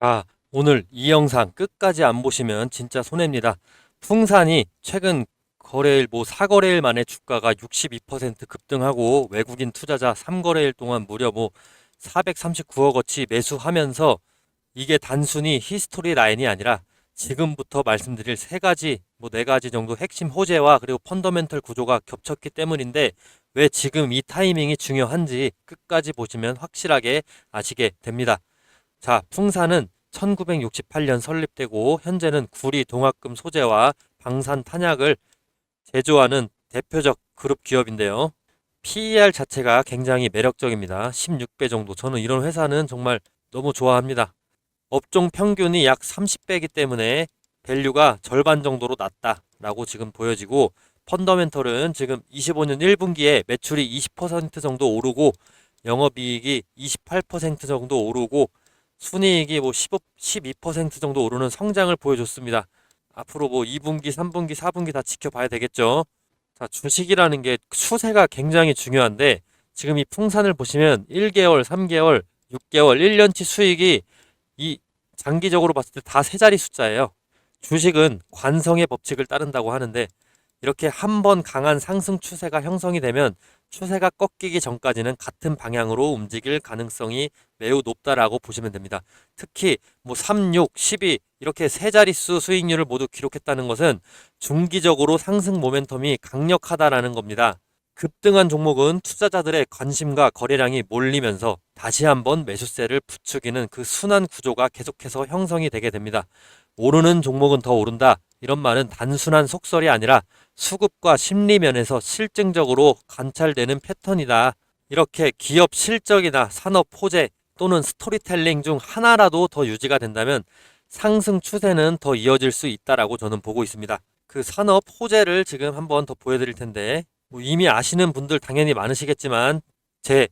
아, 오늘 이 영상 끝까지 안 보시면 진짜 손해입니다. 풍산이 최근 거래일 뭐 4거래일 만에 주가가 62% 급등하고 외국인 투자자 3거래일 동안 무려 뭐 439억어치 매수하면서 이게 단순히 히스토리 라인이 아니라 지금부터 말씀드릴 세 가지, 뭐 네 가지 정도 핵심 호재와 그리고 펀더멘털 구조가 겹쳤기 때문인데 왜 지금 이 타이밍이 중요한지 끝까지 보시면 확실하게 아시게 됩니다. 자, 풍산은 1968년 설립되고 현재는 구리 동학금 소재와 방산 탄약을 제조하는 대표적 그룹 기업인데요. PER 자체가 굉장히 매력적입니다. 16배 정도. 저는 이런 회사는 정말 너무 좋아합니다. 업종 평균이 약 30배이기 때문에 밸류가 절반 정도로 낮다라고 지금 보여지고 펀더멘털은 지금 25년 1분기에 매출이 20% 정도 오르고 영업이익이 28% 정도 오르고 순이익이 뭐 15, 12% 정도 오르는 성장을 보여줬습니다. 앞으로 뭐 2분기, 3분기, 4분기 다 지켜봐야 되겠죠. 자, 주식이라는 게 추세가 굉장히 중요한데 지금 이 풍산을 보시면 1개월, 3개월, 6개월, 1년치 수익이 이 장기적으로 봤을 때 다 세 자리 숫자예요. 주식은 관성의 법칙을 따른다고 하는데 이렇게 한 번 강한 상승 추세가 형성이 되면 추세가 꺾이기 전까지는 같은 방향으로 움직일 가능성이 매우 높다라고 보시면 됩니다. 특히 뭐 3, 6, 12 이렇게 세 자릿수 수익률을 모두 기록했다는 것은 중기적으로 상승 모멘텀이 강력하다라는 겁니다. 급등한 종목은 투자자들의 관심과 거래량이 몰리면서 다시 한번 매수세를 부추기는 그 순환 구조가 계속해서 형성이 되게 됩니다. 오르는 종목은 더 오른다. 이런 말은 단순한 속설이 아니라 수급과 심리 면에서 실증적으로 관찰되는 패턴이다. 이렇게 기업 실적이나 산업 호재 또는 스토리텔링 중 하나라도 더 유지가 된다면 상승 추세는 더 이어질 수 있다라고 저는 보고 있습니다. 그 산업 호재를 지금 한번 더 보여드릴 텐데 뭐 이미 아시는 분들 당연히 많으시겠지만 제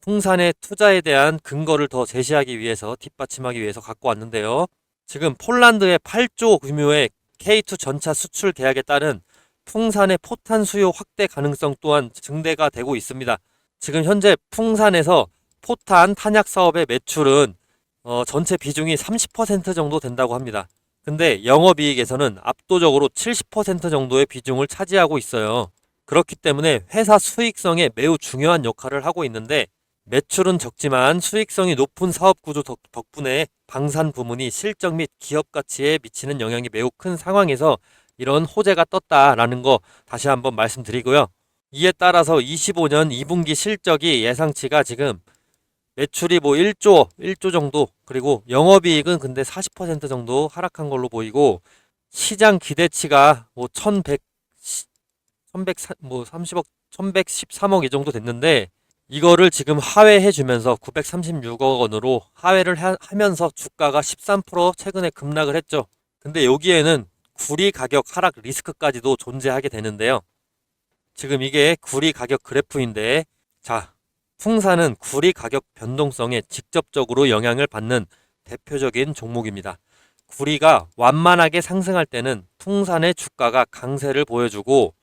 풍산의 투자에 대한 근거를 더 제시하기 위해서 뒷받침하기 위해서 갖고 왔는데요. 지금 폴란드의 8조 규모의 K2 전차 수출 계약에 따른 풍산의 포탄 수요 확대 가능성 또한 증대가 되고 있습니다. 지금 현재 풍산에서 포탄 탄약 사업의 매출은 어, 전체 비중이 30% 정도 된다고 합니다. 근데 영업이익에서는 압도적으로 70% 정도의 비중을 차지하고 있어요. 그렇기 때문에 회사 수익성에 매우 중요한 역할을 하고 있는데 매출은 적지만 수익성이 높은 사업 구조 덕, 덕분에 방산 부문이 실적 및 기업 가치에 미치는 영향이 매우 큰 상황에서 이런 호재가 떴다라는 거 다시 한번 말씀드리고요. 이에 따라서 25년 2분기 실적이 예상치가 지금 매출이 뭐 1조, 1조 정도, 그리고 영업이익은 근데 40% 정도 하락한 걸로 보이고, 시장 기대치가 뭐 1100, 1100, 뭐 30억, 1113억 이 정도 됐는데, 이거를 지금 하회해 주면서 936억 원으로 하회를 하, 하면서 주가가 13% 최근에 급락을 했죠. 근데 여기에는 구리 가격 하락 리스크까지도 존재하게 되는데요. 지금 이게 구리 가격 그래프인데, 자, 풍산은 구리 가격 변동성에 직접적으로 영향을 받는 대표적인 종목입니다. 구리가 완만하게 상승할 때는 풍산의 주가가 강세를 보여주고,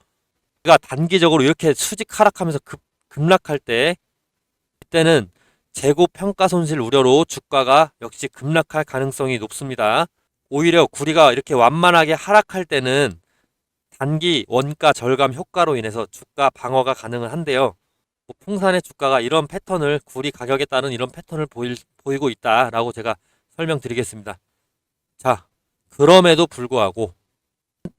우리가 단기적으로 이렇게 수직 하락하면서 급, 급락할 때, 이때는 재고 평가 손실 우려로 주가가 역시 급락할 가능성이 높습니다. 오히려 구리가 이렇게 완만하게 하락할 때는 단기 원가 절감 효과로 인해서 주가 방어가 가능은 한데요. 뭐 풍산의 주가가 이런 패턴을 구리 가격에 따른 이런 패턴을 보일, 보이고 있다라고 제가 설명드리겠습니다. 자, 그럼에도 불구하고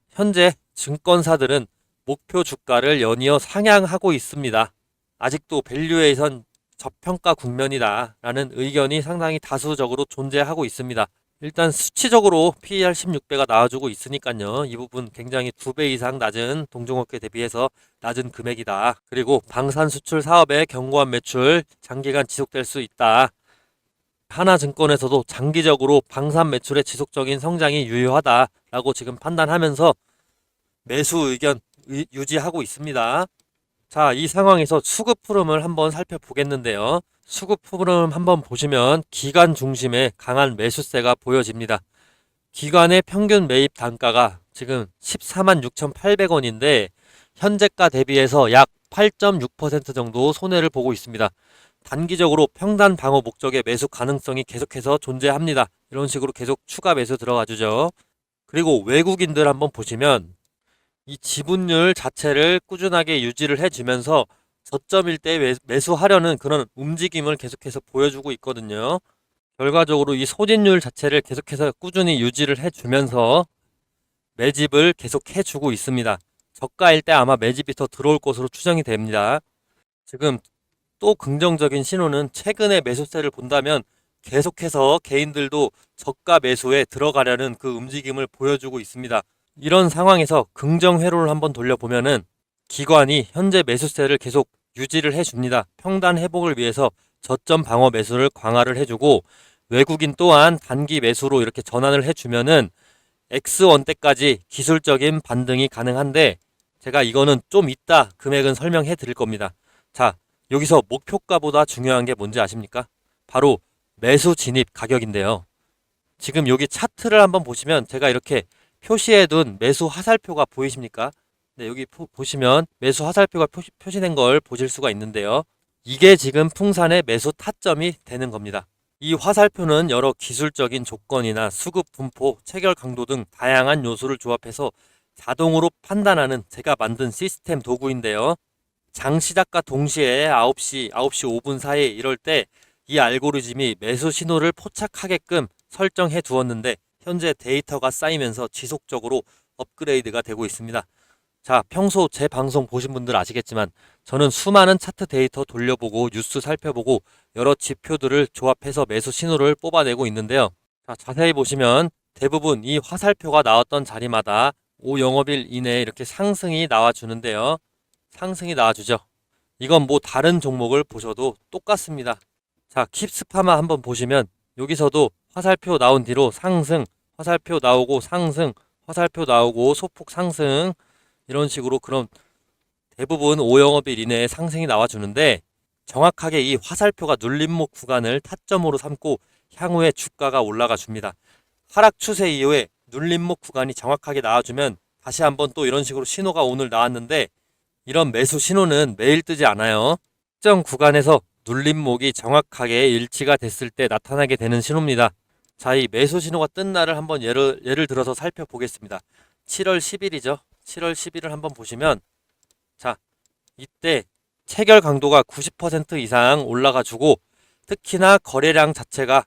현재 증권사들은 목표 주가를 연이어 상향하고 있습니다. 아직도 밸류에이션 저평가 국면이다라는 의견이 상당히 다수적으로 존재하고 있습니다. 일단 수치적으로 PER 16배가 나와주고 있으니까요. 이 부분 굉장히 두 배 이상 낮은 동종업계 대비해서 낮은 금액이다. 그리고 방산 수출 사업의 견고한 매출 장기간 지속될 수 있다. 하나증권에서도 장기적으로 방산 매출의 지속적인 성장이 유효하다라고 지금 판단하면서 매수 의견 의- 유지하고 있습니다. 자, 이 상황에서 수급 흐름을 한번 살펴보겠는데요. 수급 흐름 한번 보시면 기관 중심의 강한 매수세가 보여집니다. 기관의 평균 매입 단가가 지금 14만 6,800원인데 현재가 대비해서 약 8.6% 정도 손해를 보고 있습니다. 단기적으로 평단 방어 목적의 매수 가능성이 계속해서 존재합니다. 이런 식으로 계속 추가 매수 들어가 주죠. 그리고 외국인들 한번 보시면 이 지분율 자체를 꾸준하게 유지를 해주면서 저점일 때 매- 매수하려는 그런 움직임을 계속해서 보여주고 있거든요. 결과적으로 이 소진율 자체를 계속해서 꾸준히 유지를 해주면서 매집을 계속 해주고 있습니다. 저가일 때 아마 매집이 더 들어올 것으로 추정이 됩니다. 지금 또 긍정적인 신호는 최근의 매수세를 본다면 계속해서 개인들도 저가 매수에 들어가려는 그 움직임을 보여주고 있습니다. 이런 상황에서 긍정 회로를 한번 돌려보면은 기관이 현재 매수세를 계속 유지를 해줍니다. 평단 회복을 위해서 저점 방어 매수를 강화를 해주고 외국인 또한 단기 매수로 이렇게 전환을 해주면은 X1 때까지 기술적인 반등이 가능한데 제가 이거는 좀 이따 금액은 설명해 드릴 겁니다. 자, 여기서 목표가보다 중요한 게 뭔지 아십니까? 바로 매수 진입 가격인데요. 지금 여기 차트를 한번 보시면 제가 이렇게 표시해 둔 매수 화살표가 보이십니까? 네, 여기 보, 보시면 매수 화살표가 표시, 표시된 걸 보실 수가 있는데요. 이게 지금 풍산의 매수 타점이 되는 겁니다. 이 화살표는 여러 기술적인 조건이나 수급 분포, 체결 강도 등 다양한 요소를 조합해서 자동으로 판단하는 제가 만든 시스템 도구인데요. 장 시작과 동시에 9시, 9시 5분 사이 이럴 때 이 알고리즘이 매수 신호를 포착하게끔 설정해 두었는데 현재 데이터가 쌓이면서 지속적으로 업그레이드가 되고 있습니다. 자, 평소 제 방송 보신 분들 아시겠지만 저는 수많은 차트 데이터 돌려보고 뉴스 살펴보고 여러 지표들을 조합해서 매수 신호를 뽑아내고 있는데요. 자, 자세히 보시면 대부분 이 화살표가 나왔던 자리마다 5영업일 이내에 이렇게 상승이 나와주는데요. 상승이 나와주죠. 이건 뭐 다른 종목을 보셔도 똑같습니다. 자, 킵스파마 한번 보시면 여기서도 화살표 나온 뒤로 상승, 화살표 나오고 상승, 화살표 나오고 소폭 상승 이런 식으로 그런 대부분 5영업일 이내에 상승이 나와주는데 정확하게 이 화살표가 눌림목 구간을 타점으로 삼고 향후에 주가가 올라가 줍니다. 하락 추세 이후에 눌림목 구간이 정확하게 나와주면 다시 한번 또 이런 식으로 신호가 오늘 나왔는데 이런 매수 신호는 매일 뜨지 않아요. 특정 구간에서 눌림목이 정확하게 일치가 됐을 때 나타나게 되는 신호입니다. 자, 이 매수 신호가 뜬 날을 한번 예를, 예를 들어서 살펴보겠습니다. 7월 10일이죠. 7월 10일을 한번 보시면 자, 이때 체결 강도가 90% 이상 올라가 주고 특히나 거래량 자체가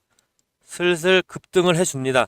슬슬 급등을 해줍니다.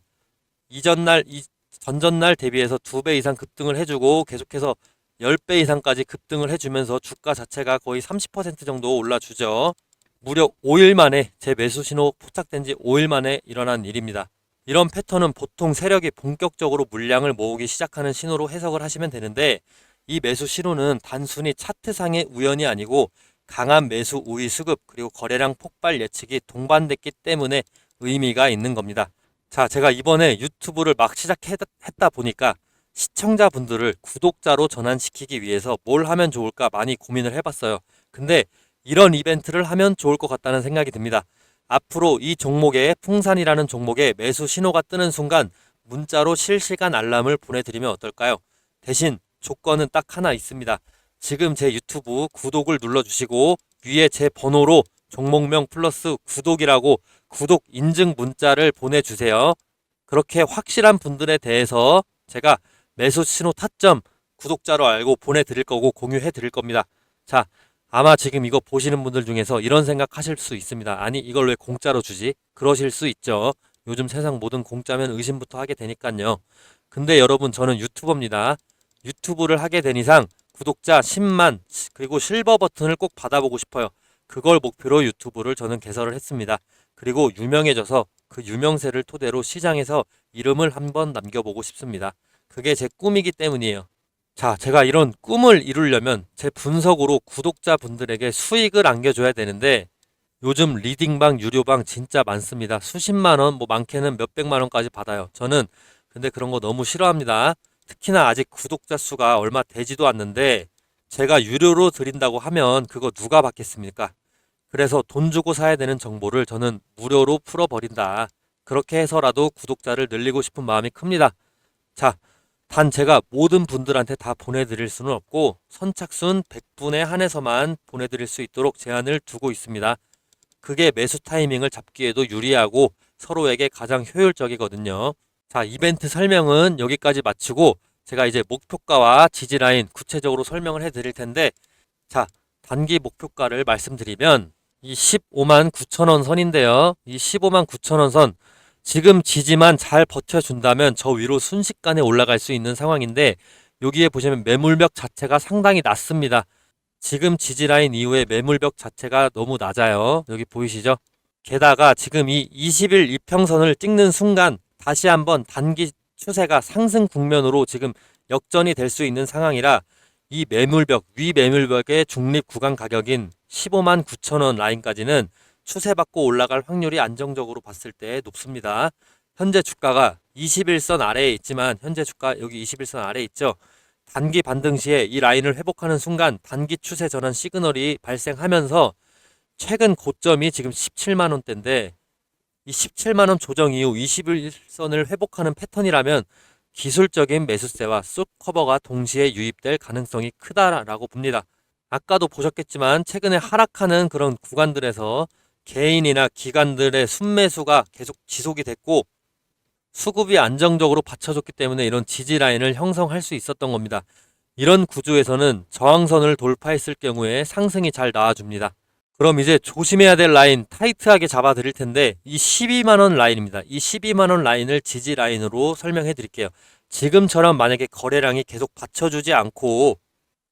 이전 날, 이 전전 날 대비해서 두배 이상 급등을 해주고 계속해서 10배 이상까지 급등을 해주면서 주가 자체가 거의 30% 정도 올라주죠. 무려 5일 만에 제 매수 신호 포착된 지 5일 만에 일어난 일입니다. 이런 패턴은 보통 세력이 본격적으로 물량을 모으기 시작하는 신호로 해석을 하시면 되는데 이 매수 신호는 단순히 차트상의 우연이 아니고 강한 매수 우위 수급 그리고 거래량 폭발 예측이 동반됐기 때문에 의미가 있는 겁니다. 자, 제가 이번에 유튜브를 막 시작했다 보니까 시청자분들을 구독자로 전환시키기 위해서 뭘 하면 좋을까 많이 고민을 해봤어요. 근데 이런 이벤트를 하면 좋을 것 같다는 생각이 듭니다. 앞으로 이 종목에 풍산이라는 종목에 매수 신호가 뜨는 순간 문자로 실시간 알람을 보내드리면 어떨까요? 대신 조건은 딱 하나 있습니다. 지금 제 유튜브 구독을 눌러주시고 위에 제 번호로 종목명 플러스 구독이라고 구독 인증 문자를 보내주세요. 그렇게 확실한 분들에 대해서 제가 매수 신호 타점 구독자로 알고 보내드릴 거고 공유해 드릴 겁니다. 자, 아마 지금 이거 보시는 분들 중에서 이런 생각 하실 수 있습니다. 아니, 이걸 왜 공짜로 주지? 그러실 수 있죠. 요즘 세상 모든 공짜면 의심부터 하게 되니까요. 근데 여러분, 저는 유튜버입니다. 유튜브를 하게 된 이상 구독자 10만, 그리고 실버 버튼을 꼭 받아보고 싶어요. 그걸 목표로 유튜브를 저는 개설을 했습니다. 그리고 유명해져서 그 유명세를 토대로 시장에서 이름을 한번 남겨보고 싶습니다. 그게 제 꿈이기 때문이에요. 자, 제가 이런 꿈을 이루려면 제 분석으로 구독자분들에게 수익을 안겨줘야 되는데 요즘 리딩방, 유료방 진짜 많습니다. 수십만 원, 뭐 많게는 몇백만 원까지 받아요. 저는 근데 그런 거 너무 싫어합니다. 특히나 아직 구독자 수가 얼마 되지도 않는데 제가 유료로 드린다고 하면 그거 누가 받겠습니까? 그래서 돈 주고 사야 되는 정보를 저는 무료로 풀어버린다. 그렇게 해서라도 구독자를 늘리고 싶은 마음이 큽니다. 자, 단 제가 모든 분들한테 다 보내드릴 수는 없고 선착순 100분에 한해서만 보내드릴 수 있도록 제한을 두고 있습니다. 그게 매수 타이밍을 잡기에도 유리하고 서로에게 가장 효율적이거든요. 자, 이벤트 설명은 여기까지 마치고 제가 이제 목표가와 지지라인 구체적으로 설명을 해 드릴 텐데 자, 단기 목표가를 말씀드리면 이 15만 9천 원 선인데요. 이 15만 9천 원 선 지금 지지만 잘 버텨준다면 저 위로 순식간에 올라갈 수 있는 상황인데 여기에 보시면 매물벽 자체가 상당히 낮습니다. 지금 지지라인 이후에 매물벽 자체가 너무 낮아요. 여기 보이시죠? 게다가 지금 이 20일 이평선을 찍는 순간 다시 한번 단기 추세가 상승 국면으로 지금 역전이 될 수 있는 상황이라 이 매물벽, 위 매물벽의 중립 구간 가격인 15만 9천 원 라인까지는 추세받고 올라갈 확률이 안정적으로 봤을 때 높습니다. 현재 주가가 21선 아래에 있지만 현재 주가 여기 21선 아래에 있죠. 단기 반등 시에 이 라인을 회복하는 순간 단기 추세 전환 시그널이 발생하면서 최근 고점이 지금 17만 원대인데 이 17만 원 조정 이후 21선을 회복하는 패턴이라면 기술적인 매수세와 쑥 커버가 동시에 유입될 가능성이 크다라고 봅니다. 아까도 보셨겠지만 최근에 하락하는 그런 구간들에서 개인이나 기관들의 순매수가 계속 지속이 됐고 수급이 안정적으로 받쳐줬기 때문에 이런 지지 라인을 형성할 수 있었던 겁니다. 이런 구조에서는 저항선을 돌파했을 경우에 상승이 잘 나와줍니다. 그럼 이제 조심해야 될 라인 타이트하게 잡아 드릴 텐데 이 12만 원 라인입니다. 이 12만 원 라인을 지지 라인으로 설명해 드릴게요. 지금처럼 만약에 거래량이 계속 받쳐주지 않고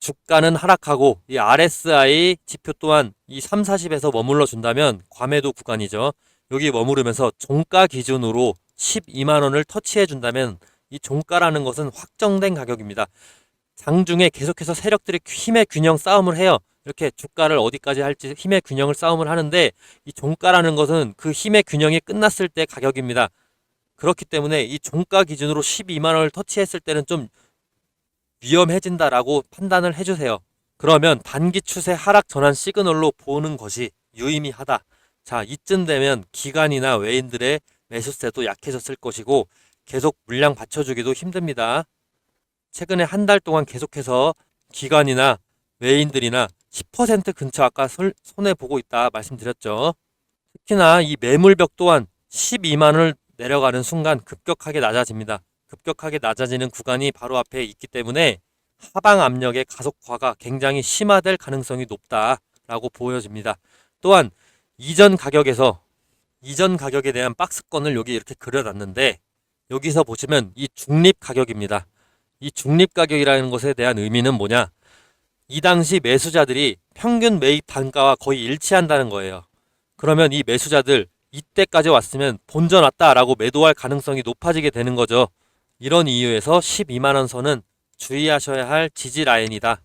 주가는 하락하고 이 RSI 지표 또한 이 3, 40에서 머물러 준다면 과매도 구간이죠. 여기 머무르면서 종가 기준으로 12만 원을 터치해 준다면 이 종가라는 것은 확정된 가격입니다. 장중에 계속해서 세력들이 힘의 균형 싸움을 해요. 이렇게 주가를 어디까지 할지 힘의 균형을 싸움을 하는데 이 종가라는 것은 그 힘의 균형이 끝났을 때 가격입니다. 그렇기 때문에 이 종가 기준으로 12만 원을 터치했을 때는 좀 위험해진다라고 판단을 해주세요. 그러면 단기 추세 하락 전환 시그널로 보는 것이 유의미하다. 자, 이쯤 되면 기관이나 외인들의 매수세도 약해졌을 것이고 계속 물량 받쳐주기도 힘듭니다. 최근에 한 달 동안 계속해서 기관이나 외인들이나 10% 근처 아까 손- 손해 보고 있다 말씀드렸죠. 특히나 이 매물벽 또한 12만 원을 내려가는 순간 급격하게 낮아집니다. 급격하게 낮아지는 구간이 바로 앞에 있기 때문에 하방 압력의 가속화가 굉장히 심화될 가능성이 높다라고 보여집니다. 또한 이전 가격에서 이전 가격에 대한 박스권을 여기 이렇게 그려놨는데 여기서 보시면 이 중립 가격입니다. 이 중립 가격이라는 것에 대한 의미는 뭐냐? 이 당시 매수자들이 평균 매입 단가와 거의 일치한다는 거예요. 그러면 이 매수자들 이때까지 왔으면 본전 왔다라고 매도할 가능성이 높아지게 되는 거죠. 이런 이유에서 12만 원 선은 주의하셔야 할 지지 라인이다.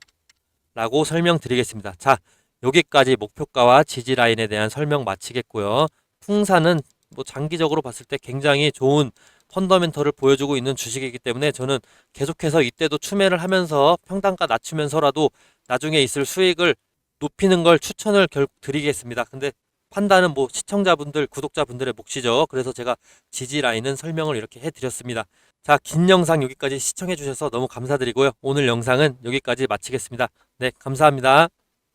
라고 설명드리겠습니다. 자, 여기까지 목표가와 지지 라인에 대한 설명 마치겠고요. 풍사는 뭐 장기적으로 봤을 때 굉장히 좋은 펀더멘털을 보여주고 있는 주식이기 때문에 저는 계속해서 이때도 추매를 하면서 평단가 낮추면서라도 나중에 있을 수익을 높이는 걸 추천을 드리겠습니다. 근데 판단은 뭐 시청자분들, 구독자분들의 몫이죠. 그래서 제가 지지 라인은 설명을 이렇게 해드렸습니다. 자, 긴 영상 여기까지 시청해 주셔서 너무 감사드리고요. 오늘 영상은 여기까지 마치겠습니다. 네, 감사합니다.